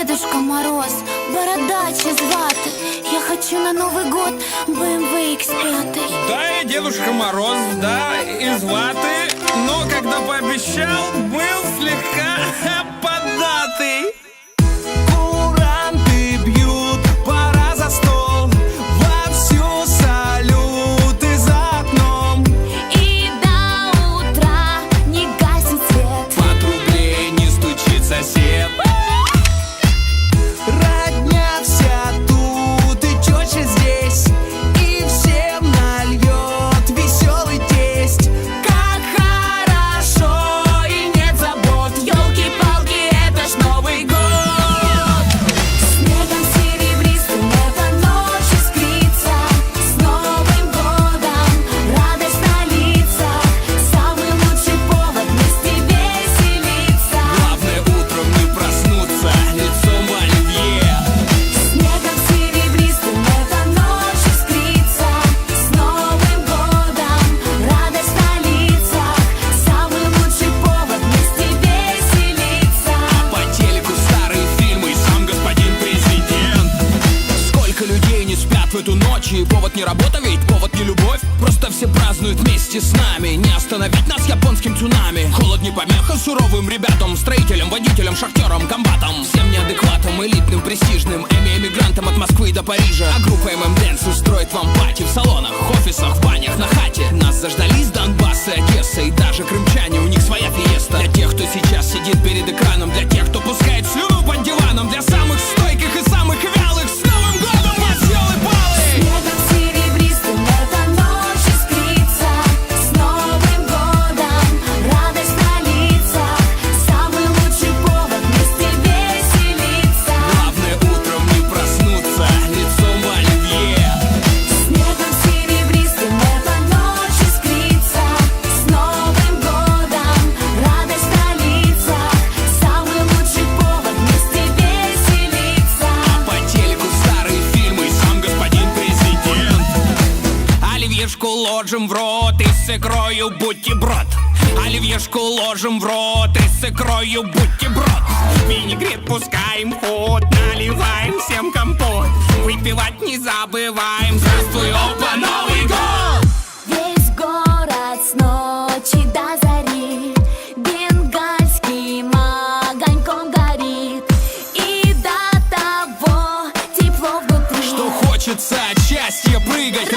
Дедушка Мороз, бородач из ваты Я хочу на Новый год BMW X5 Да, я Дедушка Мороз, да, из ваты Но когда пообещал, был слегка в эту ночь И повод не работа, ведь повод не любовь. Просто все празднуют вместе с нами. Не остановить нас японским цунами. Холод не помеха суровым ребятам. Строителям, водителям, шахтерам, комбатам. Всем неадекватам, элитным, престижным. Эми эмигрантам от Москвы до Парижа. А группа ММ Дэнс устроит вам пати В салонах, офисах, в банях, на хате. Нас заждались Донбасс и Одесса. И даже крымчане, у них своя фиеста. Для тех, кто сейчас сидит перед экраном Для тех, кто пускает ложим в рот и с икрою бутерброд Оливьешку ложим в рот и с икрою бутерброд Винегрет пускаем ход, наливаем всем компот. Выпивать не забываем, здравствуй, опа, Новый год! Весь город с ночи до зари. Бенгальским огоньком горит. И до того тепло внутри Что хочется от счастья прыгать,